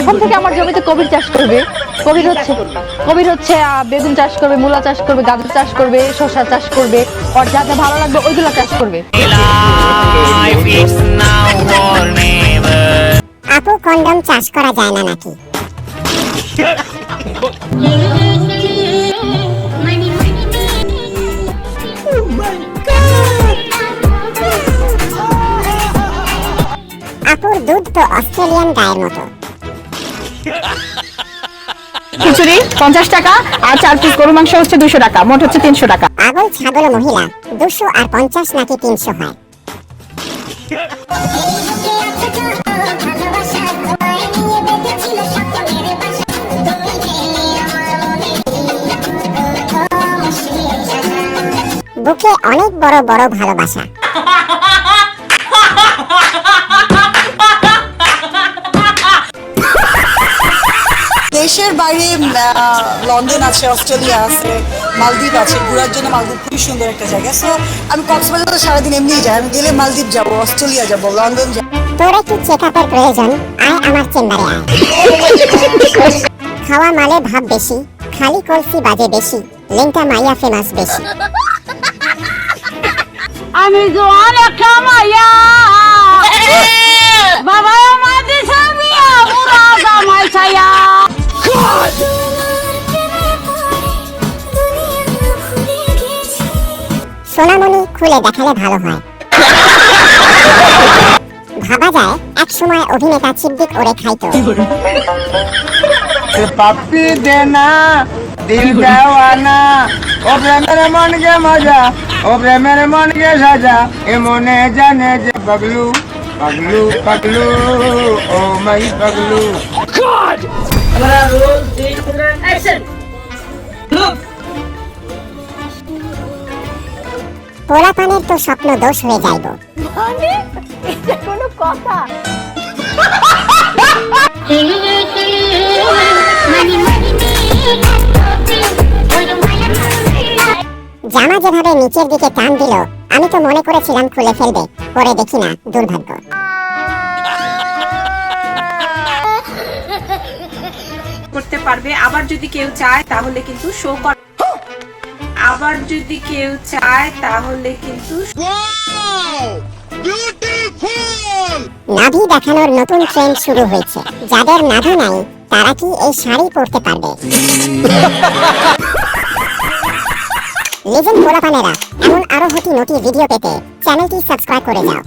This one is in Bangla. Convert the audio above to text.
এখন থেকে আমার জমিতে কবির চাষ করবে। কবির হচ্ছে কবির হচ্ছে বেগুন চাষ করবে, মূলা চাষ করবে, গাজর চাষ করবে, শসা চাষ করবে ওর যাতে ভালো লাগবে ওইগুলো চাষ করবে। আপু, কন্ডম চাষ করা যায় না নাকি? আপুর দুধ তো অস্ট্রেলিয়ান গায়ের মতো। খিচুড়ি পঞ্চাশ টাকা, আর চার পিস গরু মাংস হচ্ছে দুশো টাকা, মোট হচ্ছে তিনশো টাকা। পাগল ছাগল মহিলা, দুশো আর পঞ্চাশ নাকি তিনশো হয়? বুকে অনেক বড় বড় ভালোবাসা। দেশের বাইরে লন্ডন আছে অস্ট্রেলিয়া আছে মালদ্বীপ আছে ঘোরার জন্য মালদ্বীপ খুবই সুন্দর একটা জায়গা। সো আমি কক্সবাজার সারাদিন এমনিই যাই। আমি গেলে মালদ্বীপ যাব অস্ট্রেলিয়া যাব লন্ডন যাব। তোর একটু চেক আপের প্রয়োজন? আয় আমার চেম্বারে আয়। খাওয়া মালে ভাব বেশি খালি কলসি বাজে বেশি লিঙ্কটা মাইয়া ফেমাস বেশি। আমি জোয়ান কামাইয়া বাবা সোনামণি খুলে দেখালে ভালো হয়। ভাবা যায় এক সময় অভিনেতা সিদ্দিক ওরে খাইতো। পাপ্পি দেনা দিল দেওয়ানা ও প্রেমের মন কে মজা ও প্রেমের মন কে সাজা। এ মনে জানে যে পাগলু পাগলু পাগলু ও মাই পাগলু। পোলাপানের তো স্বপ্ন দোষ হয়ে যাইব। কোনো কথা। জামা যেভাবে নিচের দিকে টান দিল আমি তো মনে করেছিলাম খুলে ফেলবে পরে দেখি না দুর্ভাগ্য। করতে পারবে আবার যদি কেউ চায় তাহলে কিন্তু শো কর আবার যদি কেউ চায় তাহলে কিন্তু নাভি দেখানোর নতুন ট্রেন্ড শুরু হয়েছে। যাদের নাভি নাই তারা কি এই শাড়ি পরতে পারবে? লিজেন্ড পোলাপানেরা এমন আরও হটি নটি ভিডিও পেতে চ্যানেলটি সাবস্ক্রাইব করে যাও।